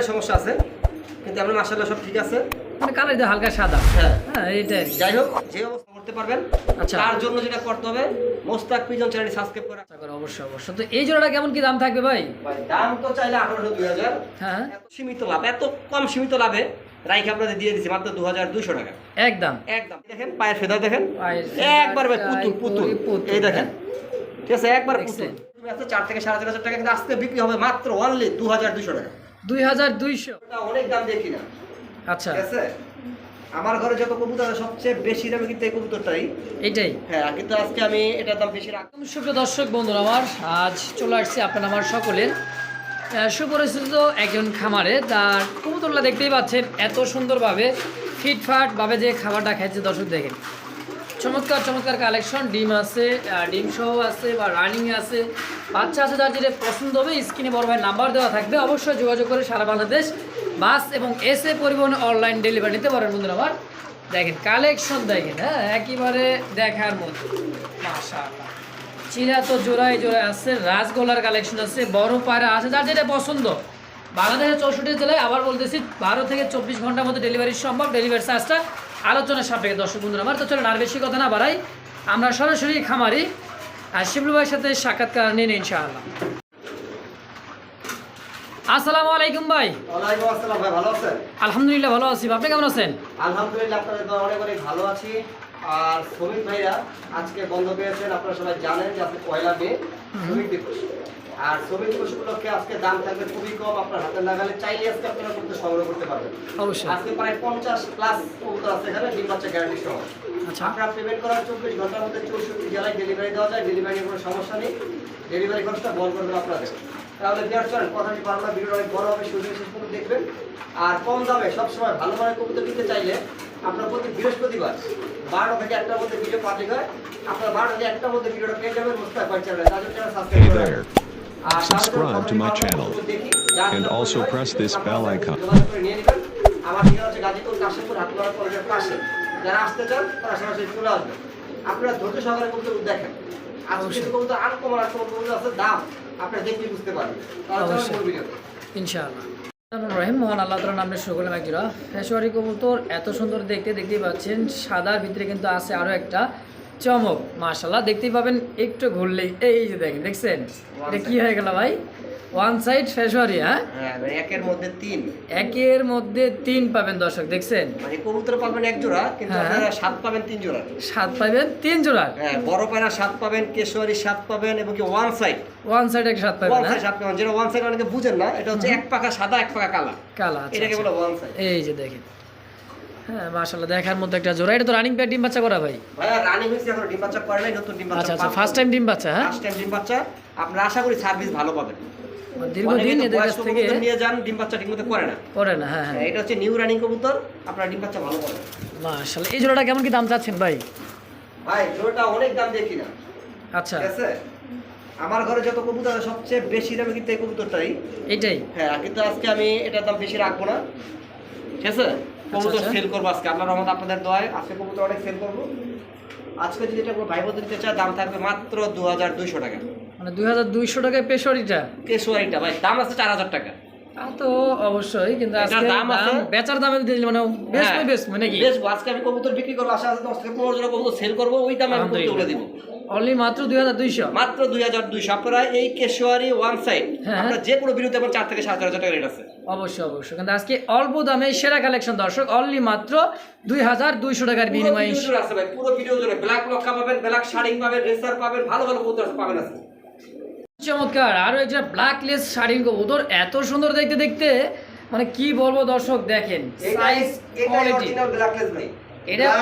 কালারের সমস্যা আছে কিন্তু আপনি মাসাল্লাহ সব ঠিক আছে। মানে কালার দিয়ে হালকা সাদা। হ্যাঁ। হ্যাঁ এইটাই। যাই হোক যে অবস্থা করতে পারবেন আচ্ছা। তার জন্য যেটা করতে হবে মোস্তাক পিজন চ্যানেলটি সাবস্ক্রাইব করা আশা করি অবশ্যই অবশ্যই। তো এই জোড়াটা কেমন কি দাম থাকবে ভাই? ভাই, দাম তো চাইলে আঠারোশো দুই হাজার। হ্যাঁ এত সীমিত লাভ এত কম সীমিত লাভে রাইখ আপনাদের দিয়ে দিচ্ছি মাত্র দু হাজার দুইশো টাকা। একদম। একদম। দেখেন পায়ের ফেদা দেখেন। একবার ভাই পুতুল পুতুল। পুতুল, এই দেখেন। ঠিক আছে একবার পুতুল। চার থেকে সাড়ে চার হাজার টাকা কিন্তু আজকে বিক্রি হবে মাত্র অনলি দু হাজার দুইশো টাকা। দুই হাজার দুইশো। অনেক দাম দেখি না আচ্ছা। ঠিক আছে? আমার ঘরে যত কবুতর সবচেয়ে বেশি দামে কিন্তু এই কবুতরটাই। এইটাই। হ্যাঁ কিন্তু আজকে আমি এটার দাম বেশি রাখ সুপ্রিয় দর্শক বন্ধুরা আমার আজ চলে আসছে আপনার আমার সকলের সুপরিচিত একজন খামারে। তার কবুতরলা দেখতেই পাচ্ছেন এত সুন্দর সুন্দরভাবে ফিটফাট ভাবে যে খাবারটা খাইছে দর্শক দেখেন। চমৎকার চমৎকার কালেকশন ডিম আছে ডিম সহ আছে বা রানিং আছে। বাচ্চা আছে যার যেটা পছন্দ হবে স্ক্রিনে বড় ভাই নাম্বার দেওয়া থাকবে। অবশ্যই যোগাযোগ করে সারা বাংলাদেশ বাস এবং এস এ পরিবহন অনলাইন ডেলিভারি নিতে পারেন বন্ধুরা আমার। দেখেন কালেকশন দেখেন হ্যাঁ একেবারে দেখার মতো। চিরা তো জোড়ায় জোড়ায় আছে রাজগোলার কালেকশন আছে, বড় পায়রা আছে, যার যেটা পছন্দ। বাংলাদেশের চৌষট্টি জেলায় আবার বলতেছি, বারো থেকে চব্বিশ ঘণ্টার মধ্যে ডেলিভারি সম্ভব। ডেলিভারি চার্জটা আলোচনার সাপেক্ষে দর্শক বন্ধুরা আমার তো চলেন আর বেশি কথা না বাড়াই। আমরা সরাসরি খামারি আর শিবলু ভাইয়ের সাথে সাক্ষাৎকার নিন ইনশাআল্লাহ। আসসালামু আলাইকুম ভাই। ওয়ালাইকুম আসসালাম ভাই ভালো আছেন? আলহামদুলিল্লাহ ভালো আছি আপনি কেমন আছেন? আলহামদুলিল্লাহ আপনাদের দোয়া অনেক অনেক ভালো আছি। আর শ্রমিক ভাইরা আজকে বন্ধ পেয়েছেন আপনারা সবাই জানেন যে আজকে পয়লা মে শ্রমিক দিবস। আর শ্রমিক দিবস উপলক্ষে আজকে দাম থাকবে খুবই কম আপনার হাতের নাগালে চাইলে আজকে আপনারা করতে সংগ্রহ করতে পারবেন। আজকে প্রায় পঞ্চাশ প্লাস কবুতর আছে এখানে ডিম বাচ্চা গ্যারান্টি সহ। আচ্ছা। আপনারা পেমেন্ট করার চব্বিশ ঘণ্টার মধ্যে চৌষট্টি জেলায় ডেলিভারি দেওয়া যায় ডেলিভারি কোনো সমস্যা নেই। ডেলিভারি খরচটা বল করবেন আপনাদের। তাহলে দেওয়ার চলেন কথাটি পারলাম না ভিডিও অনেক বড় হবে শুরু শেষ দেখবেন। আর কম দামে সবসময় ভালো মানের কবুতর নিতে চাইলে আপনার প্রতি বৃহস্পতিবার বারোটা থেকে একটার মধ্যে ভিডিও পাঠিয়ে হয়। আপনার বারোটা থেকে একটার মধ্যে ভিডিওটা পেয়ে যাবেন মুস্তাক ভাই চ্যানেলে তাদের চ্যানেল সাবস্ক্রাইব আর Subscribe to my channel. And also press this bell icon. আমার ঠিকানা হচ্ছে গাজীপুর কাশিমপুর কলেজের পাশে। যারা আসতে চান তারা সরাসরি চলে আসবেন। আপনারা ধৈর্য সহকারে কবুতর দেখেন। কবুতর আনকমন আর কবুতর আছে দাম আপনারা দেখলে বুঝতে পারবেন। ইনশাআল্লাহ। রহিম, মোহন আল্লাহ তালা নামে শুরু করলাম এক জোড়া ফেসওয়ারি কবুতর এত সুন্দর দেখতে দেখতেই পাচ্ছেন সাদার ভিতরে কিন্তু আছে আরও একটা চমক মার্শাল্লাহ দেখতেই পাবেন একটু ঘুরলেই। এই যে দেখেন, দেখছেন? এটা কী হয়ে গেল ভাই? ওয়ান সাইড ফেসওয়ারি হ্যাঁ? হ্যাঁ একের মধ্যে তিন। একের মধ্যে তিন পাবেন দর্শক দেখছেন? মানে কবুতর পাবেন এক জোড়া কিন্তু হ্যাঁ। আপনারা সাত পাবেন তিন জোড়া। সাত পাবেন তিন জোড়া? হ্যাঁ বড় পায়রা সাত পাবেন কেশোয়ারি সাত পাবেন এবং কি ওয়ান সাইড ওয়ান সাইড এক সাত পাবেন ওয়ান হ্যাঁ? সাইড সাত পাবেন যেটা ওয়ান সাইড অনেকে বুঝেন না এটা হচ্ছে এক পাকা সাদা এক পাকা কালা। কালা আচ্ছা, এটাকে আচ্ছা। বলে ওয়ান সাইড এই যে দেখেন। হ্যাঁ মাশাল্লাহ দেখার মধ্যে একটা জোড়া। এটা তো রানিং প্যাড ডিম বাচ্চা করা ভাই? ভাইয়া রানি হয়েছে এখন ডিম বাচ্চা করে নাই নতুন ডিম আচ্ছা বাচ্চা আচ্ছা ফার্স্ট টাইম ডিম বাচ্চা হ্যাঁ? ফার্স্ট টাইম ডিম বাচ্চা। আপনারা আশা করি সার্ভিস ভালো পাবেন। দীর্ঘদিন এদের কাছ থেকে নিয়ে যান ডিম বাচ্চা ঠিকমতো করে না। করে না হ্যাঁ হ্যাঁ। হ্যাঁ, এটা হচ্ছে নিউ রানিং কবুতর আপনারা ডিম বাচ্চা ভালো পাবেন। মাশাল্লাহ এই জোড়াটা কেমন কি দাম চাচ্ছেন ভাই? ভাই জোড়াটা অনেক দাম দেখি না আচ্ছা। ঠিক আছে? আমার ঘরে যত কবুতর আছে সবচেয়ে বেশি দামে কিন্তু এই কবুতরটাই। এইটাই? হ্যাঁ কিন্তু আজকে আমি এটার দাম বেশি রাখব না। ঠিক আছে? কবুতর আচ্ছা। সেল করব আজকে। আল্লাহ রহমত আপনাদের দোয়ায় আজকে কবুতর অনেক সেল করব। আজকে যদি এটা ভাই নিতে চায় দাম থাকবে মাত্র দু হাজার দুইশো টাকা। মানে দুই হাজার দুইশো টাকায় পেশরিটা কেশোয়ারিটা ভাই দাম আছে চার হাজার টাকা। তা তো অবশ্যই কিন্তু আজকে দাম আছে? বেচার দামে দিলে মানে বেশ হ্যাঁ। বেশ মানে কি? আজকে আমি কবুতর বিক্রি করব আশা আছে দশ থেকে পনেরো জোড়া কবুতর সেল করব ওই দামে আমি কবুতর তুলে দিব। অনলি মাত্র দুই হাজার দুইশো? মাত্র দুই হাজার দুইশো। আপনারা এই কেশোয়ারি ওয়ান সাইড হ্যাঁ। আপনারা যে কোনো বিরুদ্ধে আমার চার থেকে চার হাজার টাকা রেট আছে। অবশ্যই অবশ্যই। কিন্তু আজকে অল্প দামে সেরা কালেকশন দর্শক অনলি মাত্র দুই হাজার দুইশো টাকার বিনিময়ে আছে ভাই পুরো ভিডিও জুড়ে। ব্ল্যাক লক্কা পাবেন ব্ল্যাক শাড়িং পাবেন রেসার পাবেন ভালো ভালো কবুতর পাবেন আছে চমৎকার। আরও একটা ব্ল্যাক লেস শাড়ির কবুতর এত সুন্দর দেখতে দেখতে মানে কি বলব দর্শক দেখেন সাইজ কোয়ালিটি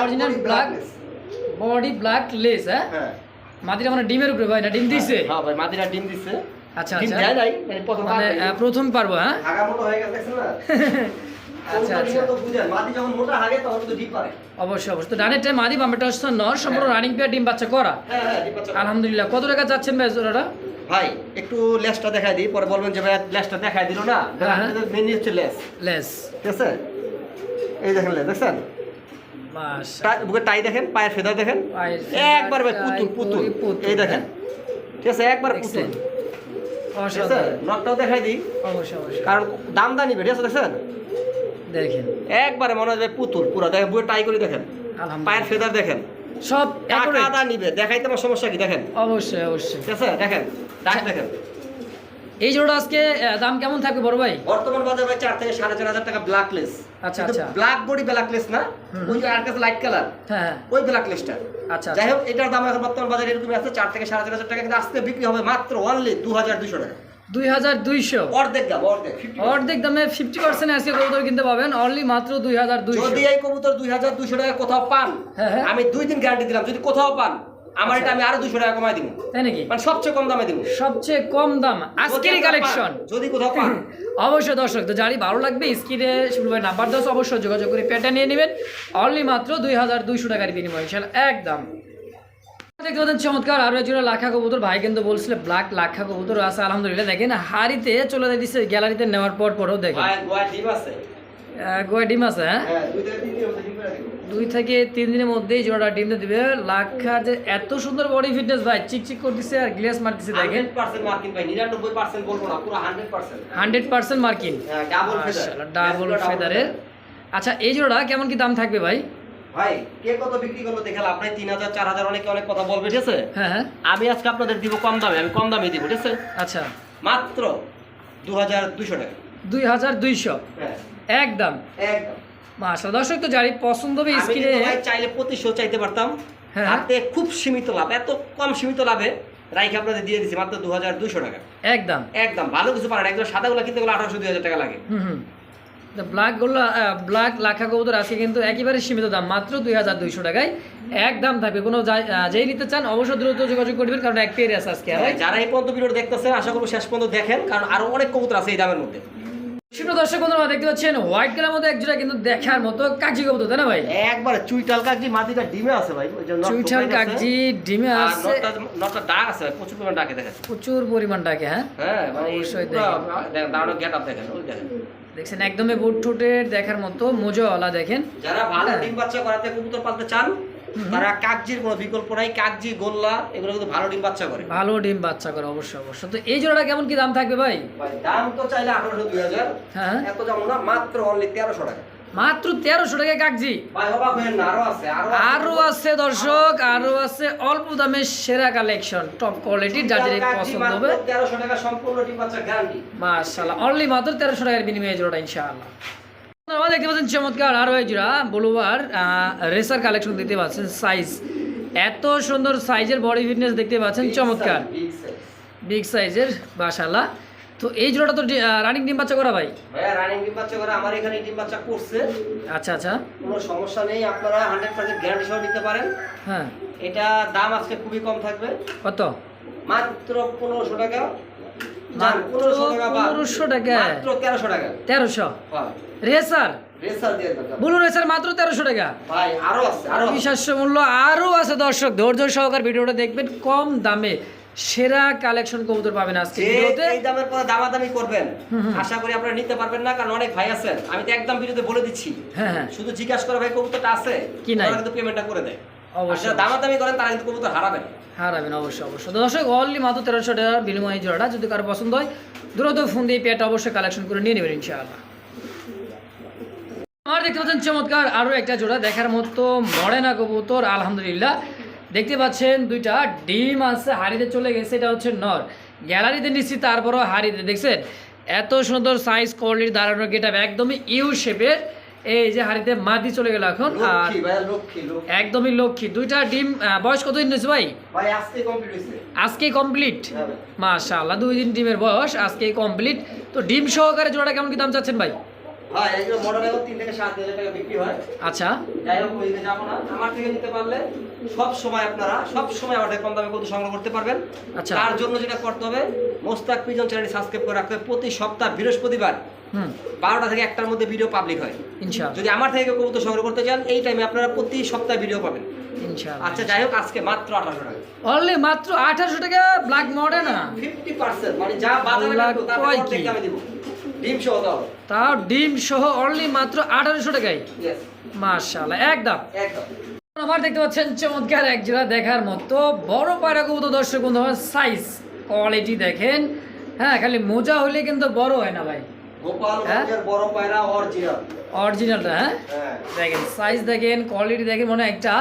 অরিজিনাল এটা black? blackless। Body black less হ্যাঁ? হ্যাঁ। মাটিটা মানে ডিমের উপরে ভাই না ডিম দিছে? হ্যাঁ ভাই মাদিরা ডিম দিছে। আচ্ছা আচ্ছা। মানে প্রথম মানে প্রথম পারব হ্যাঁ? হাগা মোটা হয়ে গেছে দেখছেন না? আচ্ছা আচ্ছা। নিয়ে তো বুঝেন মাদি যখন মোটা হাগে তখন তো ডিম পারে। অবশ্যই অবশ্যই। তো ডানের টাইম আদি বামেটা হচ্ছে নর সম্পূর্ণ রানিং পেয়ার ডিম বাচ্চা করা। হ্যাঁ হ্যাঁ ডিম বাচ্চা আলহামদুলিল্লাহ। কত টাকা যাচ্ছেন ভাই জোড়াটা? ভাই একটু লেসটা দেখাই দিই পরে বলবেন যে ভাই লেসটা দেখাই দিল না। হ্যাঁ। হচ্ছে লেস। লেস। ঠিক আছে? এই দেখেন লেস দেখছেন? মাস টাই- দেখেন পায়ের ফেদা দেখেন। একবার পুতুল পুতুল। এই দেখেন। ঠিক আছে একবার পুতুল। নটটাও দেখাই দিই। কারণ দাম দানি বেড়ে আছে দেখছেন? দেখেন। একবারে মনে হয় পুতুল পুরো। দেখেন বইয়ে টাই করে দেখেন। পায়ের ফেদার দেখেন। সব টাকা। নিবে। দেখাইতে আমার সমস্যা কি? দেখেন। অবশ্যই অবশ্যই। ঠিক আছে? দেখেন দাগ দেখেন। এই জোড়া আজকে দাম কেমন থাকবে বড় ভাই? বর্তমান বাজারে ভাই চার থেকে সাড়ে চার হাজার টাকা ব্ল্যাকলেস আচ্ছা, আচ্ছা। ব্ল্যাক বডি ব্ল্যাকলেস না? ওই যে আর কাছে লাইট কালার হ্যাঁ হ্যাঁ। ওই ব্ল্যাকলেসটা আচ্ছা যাই হোক এটার দাম এখন বর্তমান বাজারে এরকমই আছে। চার থেকে সাড়ে চার হাজার টাকা কিন্তু আজকে বিক্রি হবে মাত্র অনলি দু হাজার দুশো টাকা। দুই হাজার দুইশো। অর্ধেক দাম অর্ধেক দামে ফিফটি পার্সেন্ট আজকে কবুতর কিনতে পাবেন অনলি মাত্র দুই হাজার দুইশো। যদি এই কবুতর দুই হাজার টাকা কোথাও পান হ্যাঁ, হ্যাঁ। আমি দুই দিন গ্যারান্টি দিলাম যদি কোথাও পান আমার এটা আমি আরও দুশো টাকা কমাই দিব। তাই নাকি? মানে সবচেয়ে কম দামে দিব। সবচেয়ে কম দাম যদি কালেকশন যদি কোথাও পান। অবশ্যই দর্শক তো যারই ভালো লাগবে স্ক্রিনে শুরু নাম্বার দশ অবশ্যই যোগাযোগ করে পেটা নিয়ে নেবেন। অনলি মাত্র দুই হাজার দুইশো টাকার বিনিময় একদম। দেখতে পাচ্ছেন চমৎকার আরও একজন লাখা কবুতর। ভাই কিন্তু বলছিল ব্ল্যাক লাখা কবুতর আছে আলহামদুলিল্লাহ। দেখেন হাড়িতে চলে দিচ্ছে গ্যালারিতে নেওয়ার পর পরও দেখেন। গোয়া ডিম আছে। হ্যাঁ? হ্যাঁ দুই থেকে তিন দিনের মধ্যেই জোড়াটা ডিম দিয়ে দিবে। লাখা যে এত সুন্দর বডি ফিটনেস ভাই চিকচিক করতেছে আর গ্লেস মারতেছে দেখেন। হান্ড্রেড পার্সেন্ট মার্কিং ভাই নিরানব্বই পার্সেন্ট বলব না পুরো hundred percent. Hundred double double ফেদারের আচ্ছা এই জোড়াটা কেমন কি দাম থাকবে ভাই? ভাই কে কত বিক্রি করল দেখে লাভ নাই তিন হাজার চার হাজার অনেকে অনেক কথা বলবে ঠিক আছে? হ্যাঁ হ্যাঁ। আমি আজকে আপনাদের দিব কম দামে আমি কম দামে দিব ঠিক আছে? আচ্ছা। মাত্র দু হাজার দুশো টাকা। দুই হাজার দুইশো? হ্যাঁ। একদম? দর্শক তো পছন্দ হবে স্ক্রিনে চাইলে পঁচিশশো চাইতে পারতাম। হাতে খুব সীমিত লাভ এত কম সীমিত লাভে রাইকে আপনাদের দিয়ে দিচ্ছি মাত্র দু হাজার দুশো টাকা। একদম। একদম ভালো কিছু পারেন একদম সাদাগুলো কিনতে গেলে আঠারোশো দুই হাজার টাকা লাগে। হুম। হুম ব্ল্যাক লাখা কবুতর আজকে কিন্তু একেবারে সীমিত দাম মাত্র দুই হাজার দুইশো টাকায়। এক দাম থাকবে। কোনো যেই নিতে চান অবশ্যই দ্রুত যোগাযোগ করবেন কারণ এক পেয়ে আছে আজকে হ্যাঁ, যারা এই পর্যন্ত ভিডিও দেখতেছেন আশা করব শেষ পর্যন্ত দেখেন কারণ আরও অনেক কবুতর আছে এই দামের মধ্যে। শুনো দর্শক বন্ধুরা দেখতে পাচ্ছেন হোয়াইট কালার মধ্যে একজোড়া কিন্তু দেখার মতো কাগজি কবুতর তাই না ভাই? একবার চুইটাল কাকজি মাটিটা ডিমে আছে ভাই ওই যে নট চুইঠাল টোকাই আছে। কাগজি ডিমে আছে। নটটা নটটা ডাক আছে প্রচুর পরিমাণ ডাকে দেখেন প্রচুর পরিমাণ টাকে হ্যাঁ? হ্যাঁ মানে অবশ্যই দেখেন। দাঁড়ানো গেট আপ দেখেন ওই দেখেন। দেখছেন একদমই বুট ঠোঁটের দেখার মতো মোজোওয়ালা দেখেন। যারা ভালো। ডিম বাচ্চা করাতে কবুতর পালতে চান তারা কাকজির কোনো বিকল্প নাই কাকজি গোল্লা এগুলো কিন্তু ভালো ডিম বাচ্চা করে। ভালো ডিম বাচ্চা করে অবশ্যই অবশ্যই। তো এই জোড়াটা কেমন কি দাম থাকবে ভাই? ভাই দাম তো চাইলে আঠারোশো দুই হাজার। হ্যাঁ। এত দাম না মাত্র অনলি তেরোশো টাকা। মাত্র তেরোশো টাকা কাগজি ভাই অবাক হয়েন না আরও আছে দর্শক আরও আছে অল্প দামে সেরা কালেকশন টপ কোয়ালিটির যার যেটা পছন্দ হবে। মাশাআল্লাহ অনলি মাত্র তেরোশো টাকার বিনিময়ে জোড়াটা ইনশাআল্লাহ। আমরা দেখতে পাচ্ছেন চমৎকার আরও এক জোড়া বলুবার রেসার কালেকশন দেখতে পাচ্ছেন সাইজ এত সুন্দর সাইজের বডি ফিটনেস দেখতে পাচ্ছেন চমৎকার। বিগ সাইজের মাশাআল্লাহ। তো এই জোড়াটা তো রানিং ডিম বাচ্চা করা ভাই? ভাইয়া রানিং ডিম বাচ্চা করে আমার এখানে ডিম বাচ্চা করছে। আচ্ছা আচ্ছা। কোনো সমস্যা নেই আপনারা হান্ড্রেড পার্সেন্ট গ্যারান্টি সহ নিতে পারেন। হ্যাঁ। এটা দাম আজকে খুবই কম থাকবে। কত? মাত্র পনেরোশো টাকা। মাত্র পনেরোশো টাকা বাদ। 1500 টাকা। মাত্র তেরোশো টাকা। তেরোশো? হ্যাঁ। রেসার? বলু রেসার মাত্র তেরোশো টাকা। ভাই আরও আছে আরও। বিশ্বাস্য মূল্য আরও আছে দর্শক। ধৈর্য সহকার ভিডিওটা দেখবেন কম দামে। সেরা কালেকশন কবুতর পাবেন আজকে ভিডিওতে। এই দামের পরে দামাদামি করবেন। আশা করি আপনারা নিতে পারবেন না কারণ অনেক ভাই আছেন। আমি তো একদম ভিডিওতে বলে দিচ্ছি। হ্যাঁ হ্যাঁ। শুধু জিজ্ঞাসা করে ভাই কবুতরটা আছে কি নাই? ওরা কিন্তু পেমেন্টটা করে দেয়। অবশ্যই, দামাদামি করেন তারা কিন্তু কবুতর হারাবেন। হারাবেন অবশ্যই অবশ্যই। দর্শক অনলি মাত্র তেরোশো টাকার বিনিময় জোড়াটা যদি কারও পছন্দ হয় দ্রুত ফোন দিয়ে পেটা অবশ্যই কালেকশন করে নিয়ে নেবেন ইনশাআল্লাহ। আমার দেখতে পাচ্ছেন চমৎকার আরও একটা জোড়া দেখার মতো মডেনা কবুতর আলহামদুলিল্লাহ। দেখতে পাচ্ছেন দুইটা ডিম আছে হাড়িতে চলে গেছে এটা হচ্ছে নর। গ্যালারিতে নিচ্ছি তারপরও হাড়িতে দেখছেন? এত সুন্দর সাইজ কোয়ালিটির দাঁড়ানো গেট একদমই ইউ শেপের এই যে হাড়িতে মাদি চলে গেল এখন আর একদমই লক্ষ্মী। দুইটা ডিম বয়স কতদিন হয়েছে ভাই? আজকে কমপ্লিট হ্যাঁ। মাশাআল্লাহ দুই দিন ডিমের বয়স আজকে কমপ্লিট তো ডিম সহকারে জোড়াটা কেমন কি দাম চাচ্ছেন ভাই? ভাই এগুলো মডেল এখন তিন থেকে সাত হাজার টাকা বিক্রি হয়। আচ্ছা। যাই হোক ওইদিকে যাব না। আমার থেকে নিতে পারলে সব সময় আপনারা সব সময় আমার কম দামে কত সংগ্রহ করতে পারবেন। আচ্ছা। তার জন্য যেটা করতে হবে মোস্তাক পিজন চ্যানেলটি সাবস্ক্রাইব করে রাখতে হবে। প্রতি সপ্তাহ বৃহস্পতিবার বারোটা থেকে একটার মধ্যে ভিডিও পাবলিক হয়। যদি আমার থেকে কবুতর সংগ্রহ করতে চান এই টাইমে আপনারা প্রতি সপ্তাহে ভিডিও পাবেন। আচ্ছা যাই হোক আজকে মাত্র আঠারোশো টাকা। অনলি মাত্র আঠারোশো টাকা ব্ল্যাক মডে না? ফিফটি পার্সেন্ট মানে যা বাজারে? দামে দিব। ডিম সহ দাও। তাও ডিম সহ অনলি মাত্র আঠারোশো টাকায়? মাশাআল্লাহ একদম। আমার দেখতে পাচ্ছেন চমৎকার এক জোড়া দেখার মতো বড় পায়রা কবুতর। দর্শক বন্ধু সাইজ কোয়ালিটি দেখেন। হ্যাঁ খালি মোজা হলে কিন্তু বড় হয় না ভাই। অরিজিনালটা হ্যাঁ? হ্যাঁ? দেখেন সাইজ দেখেন কোয়ালিটি দেখেন মনে হয় একটা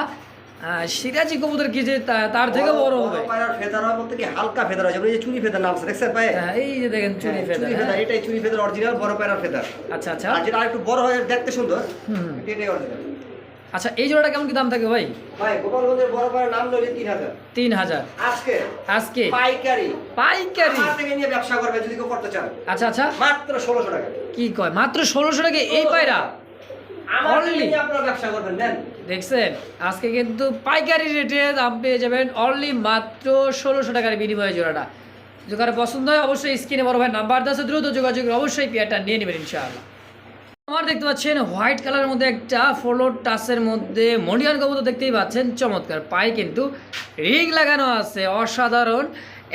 সিরাজি কবুতর কি যে তার থেকে বড় হবে? পায়রার ফেদার বলতে কি হালকা ফেদার হয় যেমন এই যে চুরি ফেদার নাম আছে দেখছেন পায়ে হ্যাঁ, এই যে দেখেন চুরি হ্যাঁ, ফেদার চুরি ফেদার এটাই চুরি ফেদার অরিজিনাল বড় পায়রার ফেদার। আচ্ছা আচ্ছা। আর যেটা আরেকটু বড় হয় দেখতে সুন্দর। এটাই অরিজিনাল আচ্ছা এই জোড়াটা কেমন কি দাম থাকে ভাই? ভাই গোপালগঞ্জের বড় পায়রার নাম লইলে তিন হাজার। তিন হাজার। আজকে? আজকে? পাইকারি। পাইকারি? আমার থেকে নিয়ে ব্যবসা করবে যদি কেউ করতে চান। আচ্ছা আচ্ছা। মাত্র ষোলোশো টাকা। কি কয়? মাত্র ষোলোশো টাকা এই পায়রা? আমার থেকে নিয়ে আপনারা ব্যবসা করবেন নেন। দেখছেন? আজকে কিন্তু পাইকারি রেটে দাম পেয়ে যাবেন অনলি মাত্র ষোলোশো টাকার বিনিময়ে জোড়াটা। যদি পছন্দ হয়, অবশ্যই স্ক্রিনে বড় ভাই নাম্বার আছে, দ্রুত যোগাযোগ অবশ্যই পেয়ারটা নিয়ে নেবেন ইনশাআল্লাহ। আমার দেখতে পাচ্ছেন হোয়াইট কালারের মধ্যে একটা ফ্লোর টাসের মধ্যে মন্ডিয়ান কবুতর দেখতেই পাচ্ছেন, চমৎকার। পায়ে কিন্তু রিং লাগানো আছে, অসাধারণ।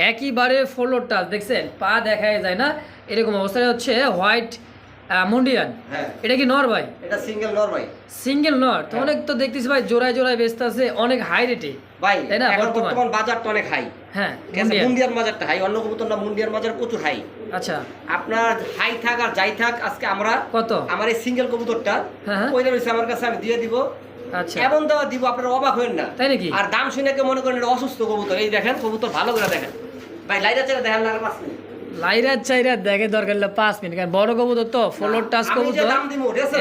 একইবারে ফ্লোর টাচ দেখছেন? পা দেখাই যায় না। এরকম অবস্থায় হচ্ছে হোয়াইট মন্ডিয়ান হ্যাঁ। এটা কি নর ভাই? এটা সিঙ্গেল নর ভাই। সিঙ্গেল নট তো অনেক তো দেখতেছি ভাই জোড়ায় জোড়ায় বেচতে আছে অনেক হাই রেটে ভাই তাই না, বর্তমান? বাজারটা অনেক হাই হ্যাঁ। মুন্ডিয়ার বাজারটা হাই অন্য কবুতর না মুন্ডিয়ার বাজার প্রচুর হাই আচ্ছা। আপনার হাই থাক আর যাই থাক আজকে আমরা কত? আমার এই সিঙ্গেল কবুতরটা হ্যাঁ, হ্যাঁ। ওইটা রয়েছে আমার কাছে আমি দিয়ে দিব। আচ্ছা। এমন দেওয়া দিব আপনারা অবাক হবেন না। তাই নাকি? আর দাম শুনে মনে করেন অসুস্থ কবুতর এই দেখেন কবুতর ভালো করে দেখেন। ভাই লাইটা চেয়ে দেখেন না আর পাঁচ মিনিট। লাইরাত চাইরাত দেখে দরকার হলে পাঁচ মিনিট কারণ বড় কবুতর তো ফ্লোর টাচ কবুতর।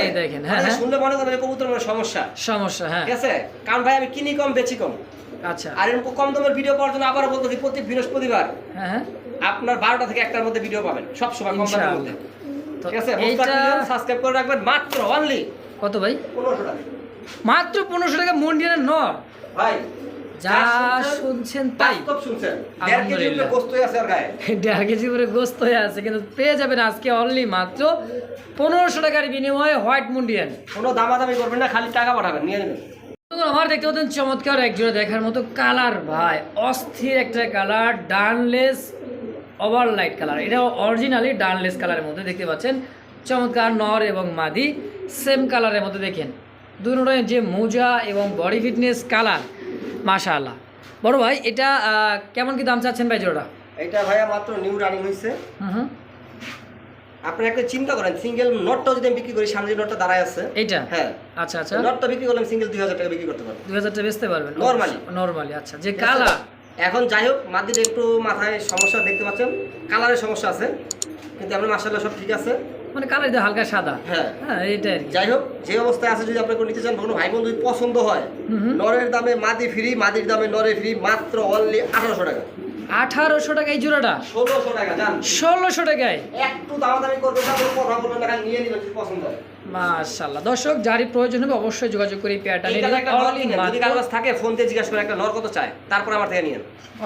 এই দেখেন হ্যাঁ মানে হ্যাঁ। শুনলে মনে করেন কবুতর মানে সমস্যা। সমস্যা হ্যাঁ। ঠিক আছে? কারণ ভাই আমি কিনি কম বেচি কম। আচ্ছা। আর এরকম কম দামের ভিডিও পাওয়ার জন্য আবারও বলতেছি প্রতি বৃহস্পতিবার হ্যাঁ হ্যাঁ। আপনার বারোটা থেকে একটার মধ্যে ভিডিও পাবেন সব সময় কম দামের মধ্যে। ঠিক আছে? সাবস্ক্রাইব করে রাখবেন মাত্র অনলি কত ভাই? পনেরোশো টাকা। মাত্র পনেরোশো টাকা মন্ডিয়ানের নর। ভাই যা শুনছেন তাই। বাস্তব শুনছেন। দেড় কেজি আলহামদুলিল্লাহ। গোস্ত আছে আর গায়ে। দেড় কেজি করে গোস্ত হয়ে আছে কিন্তু পেয়ে যাবেন আজকে অনলি মাত্র পনেরোশো টাকার বিনিময়ে হোয়াইট মুন্ডিয়ান। কোনো দামাদামি করবেন না খালি টাকা পাঠাবেন নিয়ে নেবেন। আমার দেখতে পাচ্ছেন চমৎকার একজোড়া দেখার মতো কালার ভাই। অস্থির একটা কালার ডানলেস ওভার লাইট কালার। এটা অরিজিনালি ডানলেস কালারের মধ্যে দেখতে পাচ্ছেন। চমৎকার নর এবং মাদি সেম কালারের মধ্যে দেখেন। দুটোই যে মোজা এবং বডি ফিটনেস কালার মাশাআল্লাহ। বড় ভাই এটা কেমন কি দাম চাচ্ছেন ভাই জোড়া? এটা ভাইয়া মাত্র নিউ রানিং হয়েছে হুম হুম। আপনি একটা চিন্তা করেন সিঙ্গেল নটটাও যদি আমি বিক্রি করি সামনে যে নটটা দাঁড়ায় আছে এইটা? হ্যাঁ। আচ্ছা আচ্ছা। নটটা বিক্রি করলাম সিঙ্গেল দুই হাজার টাকা বিক্রি করতে পারব। দুই হাজারটা বেচতে পারবেন? Normally। নর্মালি আচ্ছা। যে কালার এখন যাই হোক মাদির একটু মাথায় সমস্যা দেখতে পাচ্ছেন কালারের সমস্যা আছে কিন্তু আপনার মাসাল্লাহ সব ঠিক আছে। মানে কালার দিয়ে হালকা সাদা। হ্যাঁ। হ্যাঁ কি। যাই হোক যে অবস্থায় আছে যদি আপনি কোনো নিতে চান কোনো ভাই বোন যদি পছন্দ হয়। নরের দামে মাদি ফ্রি মাদির দামে নরে ফ্রি মাত্র অনলি আঠারোশো টাকা। আঠারোশো টাকা এই জোড়াটা? ষোলোশো টাকা জান। ষোলোশো টাকায়? একটু দামাদামি কোনো কথা বলবেন খালি নিয়ে নেবেন যদি পছন্দ হয়। মাশাল্লাহ দর্শক যারই প্রয়োজন হবে অবশ্যই যোগাযোগ করে এই পেয়ারটা নিয়ে যদি কারও কাছে থাকে ফোন দিয়ে জিজ্ঞাসা করে একটা নর কত চায় তারপর আমার থেকে নিয়েন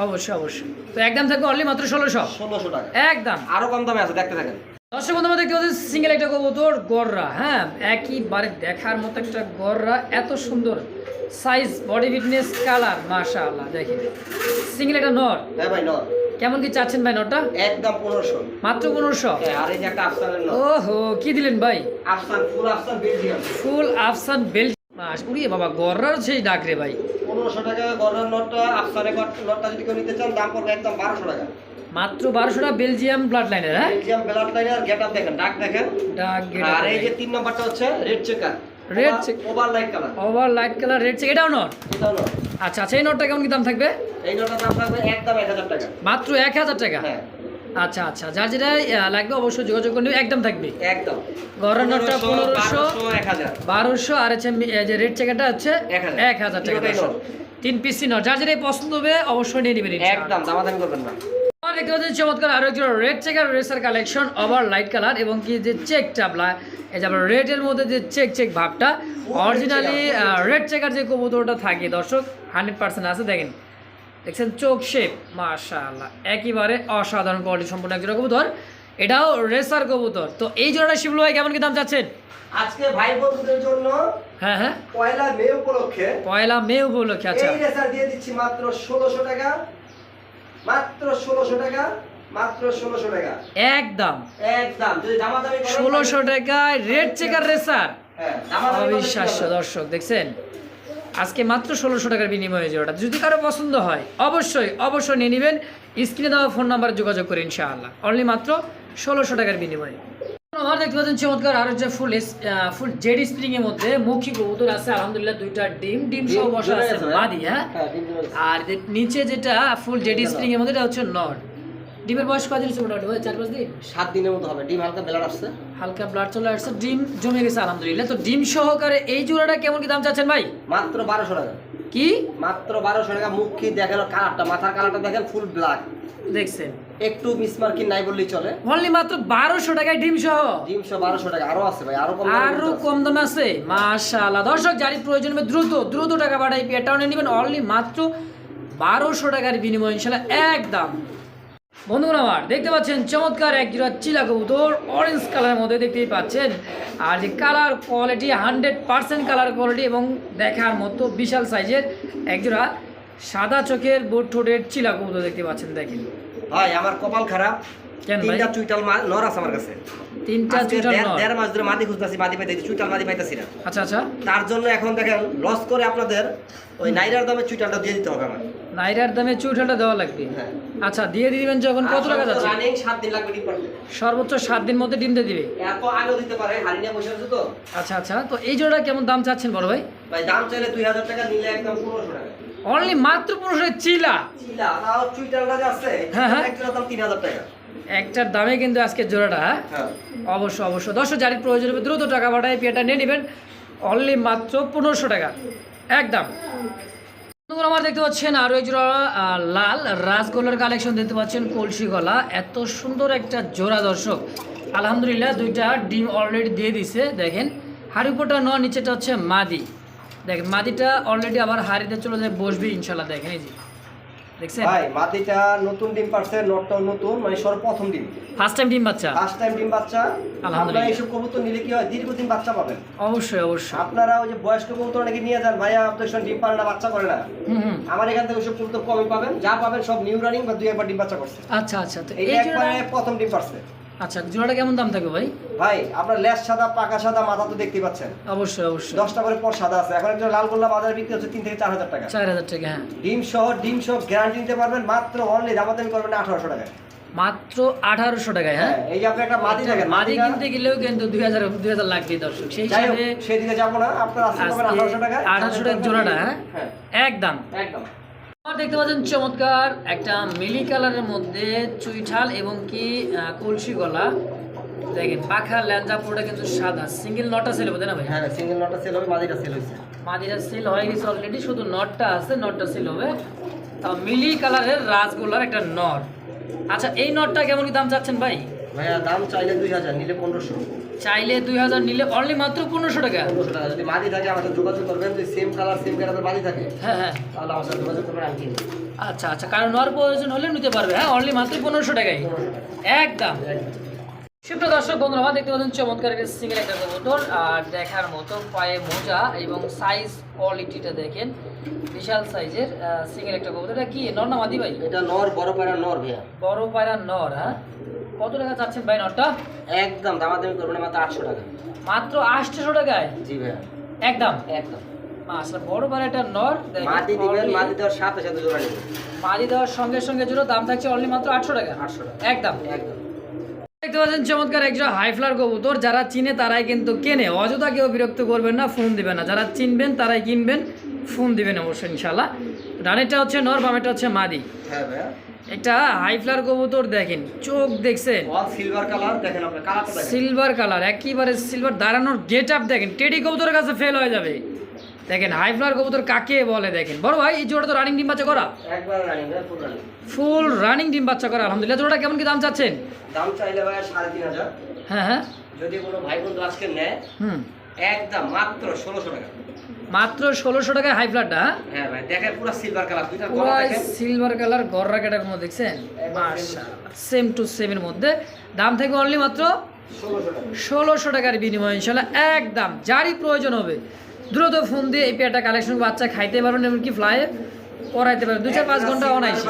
অবশ্যই অবশ্যই। তো একদম থাকবে অনলি মাত্র ষোলোশো? ষোলোশো টাকা। একদম। আরও কম দামে আছে দেখতে থাকেন। দর্শক বন্ধু দেখতে পাচ্ছেন সিঙ্গেল একটা কবুতর গররা হ্যাঁ একইবারে দেখার মতো একটা গররা এত সুন্দর সাইজ বডি ফিটনেস কালার মাশাআল্লাহ দেখেন। সিঙ্গেল একটা নর? হ্যাঁ ভাই নর। কেমন কি চাচ্ছেন ভাই নরটা? একদম পনেরোশো। মাত্র পনেরোশো? হ্যাঁ, ওহো কি দিলেন ভাই? আফসান ফুল আফসান বেল মাস উড়িয়ে বাবা গররার সেই ডাক রে ভাই। পনেরোশো টাকা গড়ার নটটা আফসানের নটটা যদি কেউ নিতে চান দাম পড়বে একদম বারোশো টাকা। মাত্র বারোশো টাকা বেলজিয়াম ব্লাড লাইনের হ্যাঁ? বেলজিয়াম বেলার লাইনার গেট আপ দেখেন। ডাক দেখেন ডাক আর এই যে তিন নম্বরটা হচ্ছে red checker Red check- over light colour over light colour red check এটাও নট এটাও নট আচ্ছা আচ্ছা এই নটটা কেমন কি দাম থাকবে? এই নটটার দাম থাকবে একদম এক হাজার টাকা। মাত্র এক হাজার টাকা? হ্যাঁ। আচ্ছা আচ্ছা যার যেটা লাগবে অবশ্যই যোগাযোগ করে নেবে একদম থাকবে। একদম। গড়ার নটটা পনেরোশো বারোশো আর হচ্ছে যে রেড চেকারটা হচ্ছে এক হাজার। টাকা তিন পিসি নট যার যেটা পছন্দ হবে অবশ্যই নিয়ে নেবেন। একদম দামাদামি করবেন না। দেখতে পাচ্ছেন চমৎকার আরও একজন red checker racer collection over light colour এবং কি যে চেক টাবলা এই যে রেড এর মধ্যে যে চেক চেক ভাবটা অরিজিনালি রেড চেকার যে কবুতরটা থাকে দর্শক হান্ড্রেড পার্সেন্ট আছে দেখেন। দেখছেন চোখ শেপ মাশাআল্লাহ একেবারে অসাধারণ কোয়ালিটি সম্পূর্ণ একজন কবুতর। এটাও রেসার কবুতর। তো এই জোড়াটা শিবলু ভাই কেমন কি দাম চাচ্ছেন? আজকে ভাই বন্ধুদের জন্য হ্যাঁ হ্যাঁ। পয়লা মে উপলক্ষে। পয়লা মে উপলক্ষে আচ্ছা। এই রেসার দিয়ে দিচ্ছি মাত্র ষোলোশো টাকা। মাত্র ষোলোশো টাকা মাত্র ষোলোশো টাকা। একদম। একদম যদি দামাদামি করেন ষোলোশো টাকায় রেড চেকার রেসার। হ্যাঁ অবিশ্বাস্য দর্শক দেখছেন? আজকে মাত্র ষোলোশো টাকার বিনিময়ে জোড়াটা যদি কারও পছন্দ হয় অবশ্যই অবশ্যই নিয়ে নেবেন। স্ক্রিনে দেওয়া ফোন নাম্বারে যোগাযোগ করে ইনশাআল্লাহ। অনলি মাত্র ষোলোশো টাকার বিনিময়ে। আমার দেখতে পাচ্ছেন চমৎকার আরও ফুল ফুল জেড স্প্রিং এর মধ্যে মুখী কবুতর আছে আলহামদুলিল্লাহ দুইটা ডিম ডিম সহ বসা আছে হ্যাঁ? হ্যাঁ, গেছে। আর নিচে যেটা ফুল জেড স্প্রিং এর মধ্যে এটা হচ্ছে নট ডিমের বয়স কদিন হচ্ছে মোটামুটি চার পাঁচ দিন? সাত দিনের মতো হবে। ডিম হালকা বেলার আসছে। হালকা ব্লাড চলে আসছে ডিম জমে গেছে আলহামদুলিল্লাহ। তো ডিম সহকারে এই জোড়াটা কেমন কি দাম চাচ্ছেন ভাই? মাত্র বারোশো টাকা। কি? মাত্র বারোশো টাকা মুখ কি দেখেন কালারটা মাথার কালারটা দেখেন ফুল ব্ল্যাক দেখছেন। একটু মিসমার্কিং নাই বললেই চলে। অনলি মাত্র বারোশো টাকায় ডিম সহ ডিম সহ বারোশো টাকা আরও আছে ভাই আরও কম আরও আছে। কম দামে আছে। মাশাআল্লাহ। দর্শক যারই প্রয়োজন হবে দ্রুত দ্রুত টাকা পাঠাই পেটাউনে নেবেন। অনলি মাত্র বারোশো টাকার বিনিময় ইনশাল্লাহ একদম। বন্ধুরা আমার, দেখতে পাচ্ছেন, চমৎকার এক জোড়া চিলা কবুতর অরেঞ্জ কালারের মধ্যে দেখতেই পাচ্ছেন। আর যে colour quality hundred percent colour quality এবং দেখার মতো বিশাল সাইজের এক জোড়া সাদা চোখের বোট ঠোঁটের চিলা কবুতর দেখতে পাচ্ছেন, দেখেন। ভাই, আমার কপাল খারাপ। তিনটা চুইটাল নর আছে আমার কাছে। তিনটা আজকে চুটার দেড়- মাস ধরে মাদি খুঁজতেছি মাদি পাইতেছি চুইটাল মাদি পাইতেছি না। আচ্ছা আচ্ছা। তার জন্য এখন দেখেন লস করে আপনাদের ওই নাইরার দামে চুইটালটা দিয়ে দিতে হবে আমার। নাইরার দামে চুটাটা দেওয়া লাগবে? হ্যাঁ। আচ্ছা দিয়ে দিবেন যখন কত টাকা যাচ্ছে? রানিং সাত দিন লাগবে ডিম পারতে সর্বোচ্চ সাত দিন মধ্যে ডিম দিয়ে দিবে? এত আগেও দিতে পারে হারি বসে আছে তো? আচ্ছা আচ্ছা। তো এই জোড়া কেমন দাম চাচ্ছেন বড় ভাই? ভাই দাম চাইলে দুই হাজার টাকা নিলে একদম টাকা। অনলি মাত্র পনেরোশো চিলা। চিলা তাও চুইটালটা যে আছে হ্যাঁ, হ্যাঁ। টাকা। একটার দামে কিন্তু আজকে জোড়াটা। হ্যাঁ? অবশ্য অবশ্য। দশশো জারির প্রয়োজন হবে দ্রুত টাকা পাঠায় পেটা নিয়ে নেবেন। অনলি মাত্র পনেরোশো টাকা। একদম। বন্ধুরা, আমার দেখতে পাচ্ছেন আরও এক জোড়া লাল রাজগোলার কালেকশন দেখতে পাচ্ছেন কলসি গলা। এত সুন্দর একটা জোড়া দর্শক। আলহামদুলিল্লাহ দুইটা ডিম অলরেডি দিয়ে দিছে। দেখেন হাড়িপোটা ন নিচেটা হচ্ছে মাদি। দেখেন মাদিটা অলরেডি আবার হাড়িতে চলে যায় বসবে ইনশাল্লাহ। দেখেন এই যে। দেখছেন? ভাই মাটিটা নতুন ডিম পারছে নটটাও নতুন মানে সর্বপ্রথম ডিম। ফার্স্ট টাইম ডিম বাচ্চা? ফার্স্ট টাইম ডিম বাচ্চা। আলহামদুলিল্লাহ। এইসব কবুতর নিলে কি হয়? দীর্ঘদিন বাচ্চা পাবেন। অবশ্যই অবশ্যই। আপনারা ওই যে বয়স্ক কবুতর নাকি নিয়ে যান ভাইয়া আপনার সঙ্গে ডিম পারে না বাচ্চা করে না। আমার এখান থেকে ওইসব কবুতর কমই পাবেন। যা পাবেন সব নিউ রানিং বা দুই একবার ডিম বাচ্চা করছে। আচ্ছা আচ্ছা। তো এই এই একবারে প্রথম ডিম পারছে আচ্ছা জোড়াটা কেমন দাম থাকবে ভাই? ভাই আপনার লেস সাদা পাকা সাদা মাথা তো দেখতে পাচ্ছেন। অবশ্যই অবশ্যই। দশটা করে পর সাদা আছে। এখন একটা লাল গোল্লা বাজারে বিক্রি হচ্ছে তিন থেকে চার হাজার টাকা। চার হাজার টাকা হ্যাঁ। ডিম সহ ডিম সহ গ্যারান্টি নিতে পারবেন মাত্র অনলি দামাদামি করবেন আঠারোশো টাকা মাত্র আঠারোশো টাকায় হ্যাঁ? এই যে আপনি একটা মাদি দেখেন মাদি মাদিটা- কিনতে গেলেও কিন্তু দুই হাজার দুই হাজার লাগবে দর্শক। সেই হিসাবে সেদিকে যাব না আপনার আঠারোশো টাকা 1800 টাকা জোড়াটা, হ্যাঁ? হ্যাঁ। একদম। একদম। দেখতে পাচ্ছেন চমৎকার একটা মিলি কালারের মধ্যে চুইঠাল এবং কি কলসি গলা। দেখেন পাখা ল্যাঞ্জা পুরোটা কিন্তু সাদা। সিঙ্গেল নটা ছিল বোধ না ভাই? হ্যাঁ সিঙ্গেল নটটা সেল হবে মাদিটা সেল হয়েছে। মাদিরা সিল হয়ে গেছে অলরেডি শুধু নটটা আছে নটটা সিল হবে। তা মিলি কালারের রাজগোল্লার একটা নট আচ্ছা এই নটটা কেমন কি দাম চাচ্ছেন ভাই? ভাইয়া দাম চাইলে দুই হাজার নিলে পনেরোশো। চাইলে দুই হাজার নিলে অনলি মাত্র পনেরোশো টাকা। পনেরোশো টাকা। যদি মাদি থাকে আমাদের যোগাযোগ করবেন যদি সেম কালার সেম কালারের মাদি থাকে হ্যাঁ হ্যাঁ। তাহলে আমার সাথে যোগাযোগ করবেন আমি আচ্ছা আচ্ছা কারণ নর প্রয়োজন হলে নিতে পারবে। হ্যাঁ অনলি মাত্র পনেরোশো টাকায়। একদম। সুপ্রিয় দর্শক বন্ধুরা আমার দেখতে পাচ্ছেন চমৎকার একটা সিঙ্গেল একটা কবুতর আর দেখার মতো পায়ে মোজা এবং সাইজ কোয়ালিটিটা দেখেন। বিশাল সাইজের সিঙ্গেল একটা কবুতর এটা কি? নর না মাদি ভাই? এটা নর বড় পায়রা নর ভাইয়া। বড় পায়রা নর হ্যাঁ? কত টাকা চাচ্ছেন ভাই নরটা একদম দামাদামি করবেন মাত্র আটশো টাকা। মাত্র আটশোশো টাকায়? জি ভাইয়া। একদম? একদম। আসলে বড় পায়রা একটা নর দেখেন, দিবেন only- দেওয়ার সাথে সাথে জোড়া নেবেন। মাদি দেওয়ার সঙ্গে সঙ্গে জুড়ে দাম থাকছে অনলি মাত্র আটশো টাকা। আটশো টাকা। একদম। একদম। দেখতে পাচ্ছেন চমৎকার একজন হাইফ্লার কবুতর যারা চিনে তারাই কিন্তু কেনে। অযথা কেউ বিরক্ত করবেন না ফোন দিবেন না। যারা চিনবেন তারাই কিনবেন ফোন দিবেন অবশ্যই ইনশাল্লাহ ডানেরটা হচ্ছে নর বামেরটা হচ্ছে মাদি। হ্যাঁ ভাইয়া। একটা হাইফ্লার কবুতর দেখেন চোখ দেখছেন। সিলভার কালার দেখেন দেখেন। সিলভার কালার একেবারে সিলভার দাঁড়ানোর গেট আপ দেখেন। টেডি কবুতরের কাছে ফেল হয়ে যাবে। দেখেন হাইফ্লার কবুতর কাকে বলে দেখেন। বড় ভাই এই জোড়া তো রানিং ডিম বাচ্চা করা? ফুল রানিং ডিম বাচ্চা করা আলহামদুলিল্লাহ। জোড়াটা কেমন কি দাম চাচ্ছেন? দাম চাইলে ভাইয়া সাড়ে তিন হাজার। হ্যাঁ হ্যাঁ। যদি কোনো ভাই বন্ধু আজকে নেয় হুম। একদম মাত্র ষোলোশো টাকা। মাত্র ষোলোশো টাকায় হাই হ্যাঁ? হ্যাঁ ভাই দেখেন পুরো সিলভার কালার দুইটা পুরো সিলভার কালার গররা কেটার মধ্যে দেখছেন? সেম টু সেম এর মধ্যে। দাম থেকে অনলি মাত্র ষোলোশো টাকার বিনিময় ইনশাল্লাহ একদম। যারই প্রয়োজন হবে দ্রুত ফোন দিয়ে এই পেয়ারটা কালেকশন বাচ্চা খাইতে পারবেন এমনকি ফ্লাইয়ে করাইতে পারেন দু চার পাঁচ ঘণ্টা অনাইছে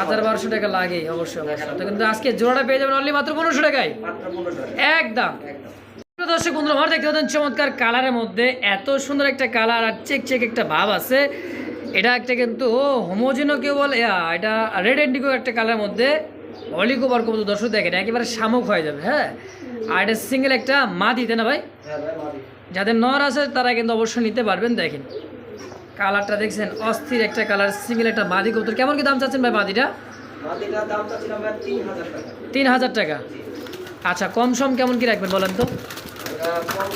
হাজার বারোশো টাকা লাগে অবশ্যই অবশ্যই। কিন্তু আজকে জোড়াটা পেয়ে যাবেন অনলি মাত্র পনেরোশো টাকায়। একদম। দর্শক বন্ধুরা আমার দেখতে পাচ্ছেন চমৎকার কালারের মধ্যে এত সুন্দর একটা কালার আর চেক চেক একটা ভাব আছে। এটা একটা কিন্তু হোমোজেনো কেউ বলে এটা রেড এন্ডিগো একটা কালারের মধ্যে অলিগোবার কবুতর দর্শক দেখেন একেবারে শামুক হয়ে যাবে হ্যাঁ? আর এটা সিঙ্গেল একটা মা দিতে না ভাই? হ্যাঁ যাদের নর আছে তারা কিন্তু অবশ্যই নিতে পারবেন দেখেন। কালারটা দেখছেন অস্থির একটা কালার সিঙ্গেল একটা মাদি কবুতর। কেমন কি দাম চাচ্ছেন ভাই মাদিটা? তিন হাজার টাকা। আচ্ছা কম সম কেমন কি রাখবেন বলেন তো? কম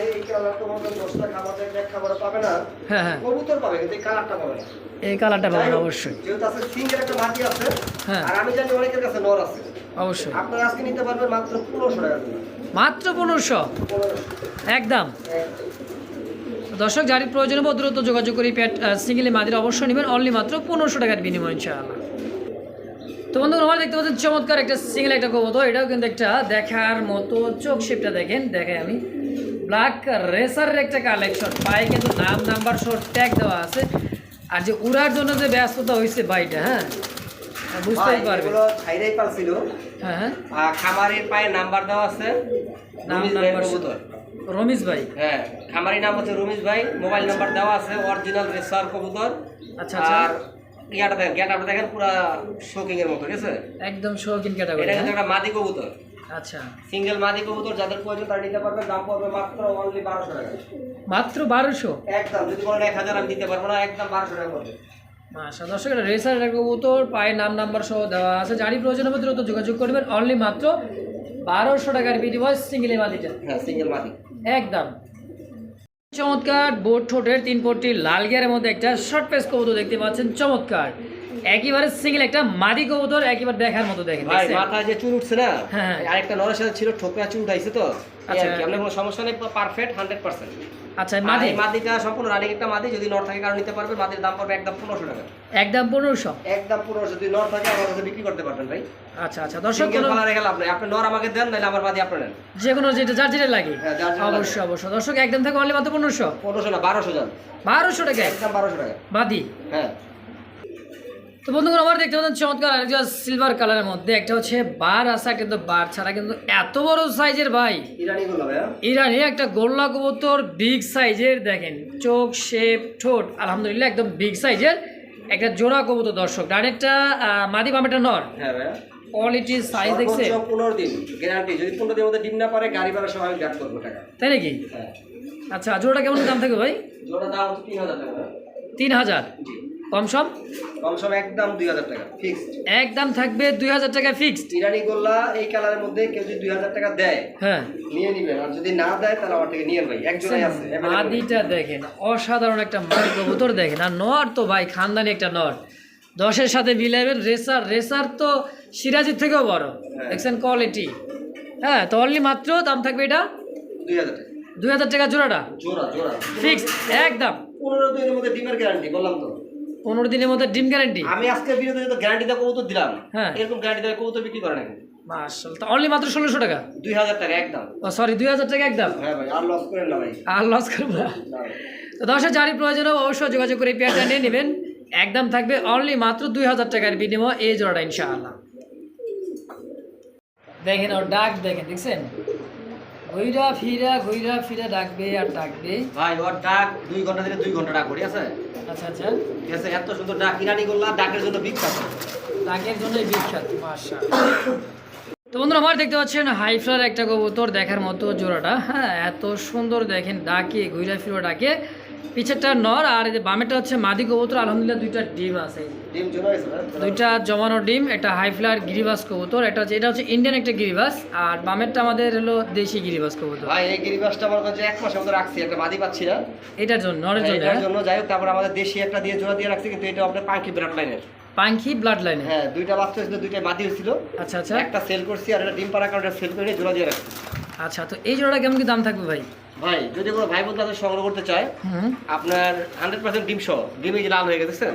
এই কালার তো দশটা খাবার দেখলে এক খাবার পাবে না। হ্যাঁ হ্যাঁ। কবুতর পাবে কিন্তু এই কালারটা পাবে না। এই কালারটা পাবেন অবশ্যই। যেহেতু আছে সিঙ্গেল একটা মাটি আছে হ্যাঁ। আর আমি জানি অনেকের কাছে নর আছে। অবশ্যই। আপনারা আজকে নিতে পারবেন মাত্র পনেরোশো টাকা মাত্র পনেরোশো? পনেরোশো। একদম। দর্শক যার প্রয়োজন দ্রুত যোগাযোগ করে প্যাট সিঙ্গেলি মাদির অবশ্যই নেবেন। অনলি মাত্র পনেরোশো টাকার বিনিময় ইনশাআল্লাহ। তো বন্ধু আমার দেখতে পাচ্ছেন চমৎকার একটা সিঙ্গেল একটা কবুতর। এটাও কিন্তু একটা দেখার মতো চোখ শেপটা দেখেন দেখাই আমি। ব্ল্যাক রেসারের একটা কালেকশন পায়ে কিন্তু নাম নাম্বার সহ ট্যাগ দেওয়া আছে। আর যে উড়ার জন্য যে ব্যস্ততা হয়েছে বাইটা হ্যাঁ? বুঝতেই ছাইরাই পালছিল হ্যাঁ হ্যাঁ। খামারের পায়ে নাম্বার দেওয়া আছে। নাম রমিজ ভাই নাম্বার কবুতর। রমিজ ভাই? হ্যাঁ খামারি নাম হচ্ছে রমিজ ভাই। মোবাইল নাম্বার দেওয়া আছে অরিজিনাল রেসার কবুতর। আচ্ছা আচ্ছা। আর ইয়াটা দেখেন গেটআপটা দেখেন পুরা শোকিং এর মতো ঠিক আছে? একদম এটা ক্যাটাগরি কিন্তু একটা মাদি কবুতর। আচ্ছা। সিঙ্গেল মাদি কবুতর যাদের প্রয়োজন তারা নিতে পারবে দাম পড়বে মাত্র অনলি বারোশো টাকা। মাত্র বারোশো? একদম যদি বলেন এক হাজার আমি দিতে পারব না একদম বারোশো টাকা পড়বে। মাসা দর্শক এটা রেসার একটা কবুতর পায়ে নাম নাম্বার সহ দেওয়া আছে। যারই প্রয়োজন হবে দ্রুত যোগাযোগ করবেন। অনলি মাত্র বারোশো টাকার বিনিময় সিঙ্গেল মাদিটা। হ্যাঁ সিঙ্গেল মাদি। একদম। চমৎকার বোর্ড ঠোঁটের তিন পট্টি লাল গিয়ারের মধ্যে একটা শর্ট পেস কবুতর দেখতে পাচ্ছেন, চমৎকার। একেবারে সিঙ্গেল একটা মাদি কবুতর একেবারে দেখার মতো দেখেন ভাই? মাথায় যে চুল উঠছে না হ্যাঁ। আরেকটা নরের সাথে ছিল ঠোকরা চুল উঠাইছে তো। আচ্ছা। আচ্ছা আপনার কোনো সমস্যা নেই? পারফেক্ট হান্ড্রেড পার্সেন্ট আচ্ছা মাদি? মাদি মাদিটা সম্পূর্ণ রানিং একটা মাদি যদি নর থাকে কারণ নিতে পারবে মাদির দাম পড়বে একদম পনেরোশো টাকা। একদম পনেরোশো? একদম পনেরোশো যদি নর থাকে আমার কাছে বিক্রি করতে পারবেন ভাই। আচ্ছা আচ্ছা দর্শক কোনো- কালার রেখে লাভ আপনি নর আমাকে দেন নাহলে আমার মাদি আপনার নেন। যে কোনো যেটা যার যেটা লাগে। হ্যাঁ, যার যেটা অবশ্যই অবশ্যই। দর্শক একদম থাকে অনলি মাত্র পনেরোশো? পনেরোশো না বারোশো যান। বারোশো টাকা? একদম বারোশো টাকা। মাদি? হ্যাঁ। তো বন্ধুরা আমার দেখতে পাচ্ছেন চমৎকার আরেকটা সিলভার কালারের মধ্যে। একটা হচ্ছে বার আসা কিন্তু বার ছাড়া কিন্তু এত বড় সাইজের ভাই। ইরানি একটা গোল্লা কবুতর বিগ সাইজের দেখেন চোখ শেপ ঠোঁট আলহামদুলিল্লাহ একদম বিগ সাইজের একটা জোড়া কবুতর দর্শক। ডানেরটা মাদি বামেটা নর। হ্যাঁ ভাইয়া। কোয়ালিটি সাইজ দেখছে। সর্বোচ্চ পনেরো দিন গ্যারান্টি যদি পনেরো দিনের মধ্যে ডিম না পারে গাড়ি ভাড়া সহ আমি ব্যাক করব টাকা। তাই নাকি? হ্যাঁ। আচ্ছা জোড়াটা কেমন দাম থাকবে ভাই? জোড়া দাম হচ্ছে তিন হাজার টাকা জি। কম সম? কম সম একদম দুই হাজার টাকা ফিক্সড একদম থাকবে দুই হাজার টাকা ফিক্সড ইরানি গোল্লা এই কালারের মধ্যে কেউ যদি দুই হাজার টাকা দেয় হ্যাঁ। নিয়ে নিবেন। আর যদি না দেয় তাহলে আমার থেকে নিয়ে ভাই। একজনই আছে। মাদিটা দেখেন অসাধারণ একটা মাদি কবুতর দেখেন। আর নর তো ভাই খানদানি একটা নর। দশের সাথে মিলাবেন রেসার রেসার তো সিরাজের থেকেও বড়। দেখছেন কোয়ালিটি হ্যাঁ তো অনলি মাত্র দাম থাকবে এটা? দুই হাজার টাকা। দুই হাজার টাকা জোড়াটা? জোড়া জোড়া। ফিক্স একদম। পনেরো দিনের মধ্যে ডিমের গ্যারান্টি বললাম তো। পনেরো দিনের মধ্যে ডিম গ্যারান্টি আমি আজকে বিরোধী তো গ্যারান্টি দিয়ে কবুতর দিলাম। হ্যাঁ। এরকম গ্যারান্টি দিয়ে কবুতর বিক্রি করে নাকি? মার্শাল তো অনলি মাত্র ষোলোশো টাকা? দুই হাজার টাকা একদম। ও সরি দুই হাজার টাকা একদম? হ্যাঁ ভাই আর লস করেন না ভাই। আর লস করব না। না। তো দশের জারি প্রয়োজন হবে অবশ্যই যোগাযোগ করে পেয়ারটা নিয়ে নেবেন। একদম থাকবে অনলি মাত্র দুই হাজার টাকার বিনিময় এই জোড়াটা ইনশাআল্লাহ। দেখেন ওর ডাক দেখেন দেখছেন? ঘুইরা ফিরা ঘুরা ফিরা ডাকবে আর ডাকবে। ভাই ওর ডাক দুই ঘণ্টা দিলে দুই ঘণ্টা ডাক ঠিক আছে? আচ্ছা আচ্ছা। ঠিক আছে এত সুন্দর ডাক ইরানি গোল্লা ডাকের জন্য বিখ্যাত। ডাকের জন্যই বিখ্যাত মাশা তো বন্ধুরা আমার দেখতে পাচ্ছেন হাইফ্লার একটা কবুতর দেখার মতো জোড়াটা। হ্যাঁ এত সুন্দর দেখেন ডাকে ঘুরা ফিরা ডাকে। পিছেরটা নর আর এই যে বামেরটা হচ্ছে মাদি কবুতর আলহামদুলিল্লাহ দুইটা ডিম আছে। ডিম। দুইটা জমানো ডিম একটা হাইফ্লার গিরিবাস কবুতর এটা হচ্ছে এটা হচ্ছে ইন্ডিয়ান একটা গিরিবাস আর বামেরটা আমাদের হলো দেশি গিরিবাস কবুতর। ভাই এই গিরিবাসটা আমার কাছে এক মাসের মতো রাখছি একটা মাদি পাচ্ছি না। এটার জন্য নরের জন্য এটার হ্যাঁ? জন্য যাই হোক তারপর আমাদের দেশি একটা দিয়ে জোড়া দিয়ে রাখছি কিন্তু এটা আপনার পাঙ্কি ব্রাড লাইনের পাঙ্খি ব্লাড লাইনে হ্যাঁ দুইটা বাচ্চা হয়েছিল দুইটা মাদি হয়েছিল। আচ্ছা আচ্ছা। একটা সেল করছি আর একটা ডিম পাড়া কারণে সেল করে জোড়া দিয়ে রাখছি। আচ্ছা তো এই জোড়াটা কেমন কি দাম থাকবে ভাই? ভাই যদি কোনো ভাই বোন তাদের সংগ্রহ করতে চায় আপনার হান্ড্রেড পার্সেন্ট ডিম সহ ডিমে লাল হয়ে গেছে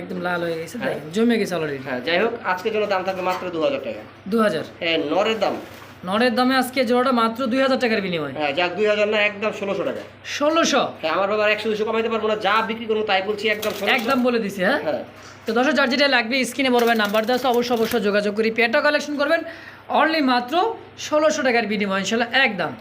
একদম লাল হয়ে গেছে দেখেন জমে গেছে অলরেডি হ্যাঁ যাই হোক জন্য দাম থাকবে মাত্র দু হাজার টাকা। দু হাজার হ্যাঁ নরের দাম। নরের দামে আজকে জোড়াটা মাত্র দুই হাজার টাকার বিনিময়। হ্যাঁ যাক দুই হাজার না একদম ষোলোশো টাকা। ষোলোশো? হ্যাঁ আমার বাবার একশো দুশো কমাইতে পারব না যা বিক্রি করব তাই বলছি একদম 1600 একদম বলে দিছি হ্যাঁ? হ্যাঁ। তো দর্শক যার যেটা লাগবে স্ক্রিনে বড় ভাই নাম্বার দেওয়া অবশ্যই অবশ্যই যোগাযোগ করি পেয়ারটা কালেকশন করবেন। অনলি মাত্র ষোলোশো টাকার বিনিময় ইনশাল্লাহ একদম।